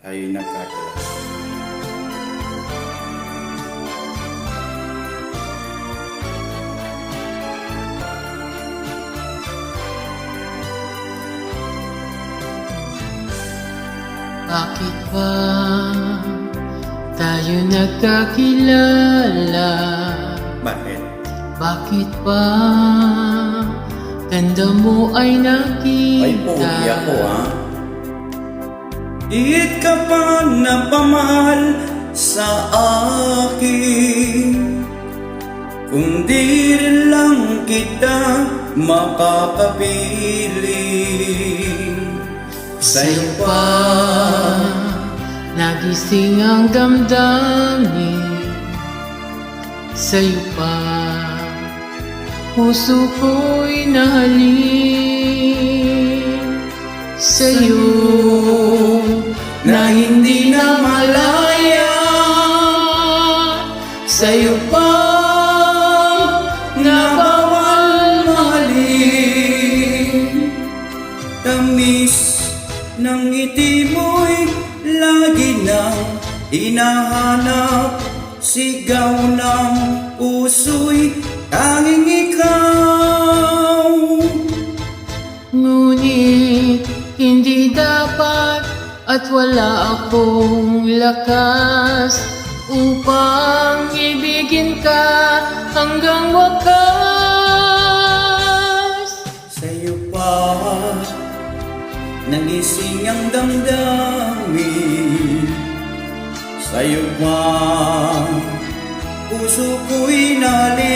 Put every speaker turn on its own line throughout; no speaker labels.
ay nagkakilala.
Bakit ba tayo nagkakilala?
Bakit?
Bakit ba ganda mo ay nakita?
Ay, pogi ako ha. Iit ka pa na pamahal sa akin? Kung di rin lang kita makapapiling
Sa'yo pa nagising ang damdamin. Sa'yo pa puso ko'y nahalin. Sa'yo
Tamis ng ngiti mo'y lagi nang hinahanap Sigaw ng puso'y tanging ikaw
Ngunit hindi dapat at wala akong lakas upang ibigin ka hanggang wakas.
Nagising ang damdamin. Sa'yo pa Puso ko'y naling?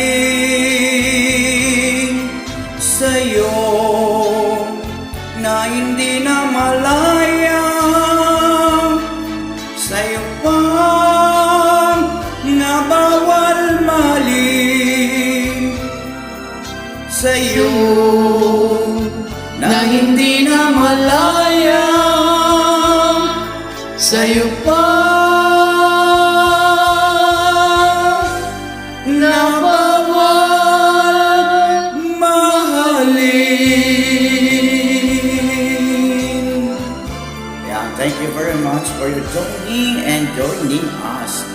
Sa'yo Na hindi na malaya. Sa'yo pa Na bawal maling Sa'yo
na hindi na malaya sa'yo pa na
mahalin. Thank you very much for your joining and joining us.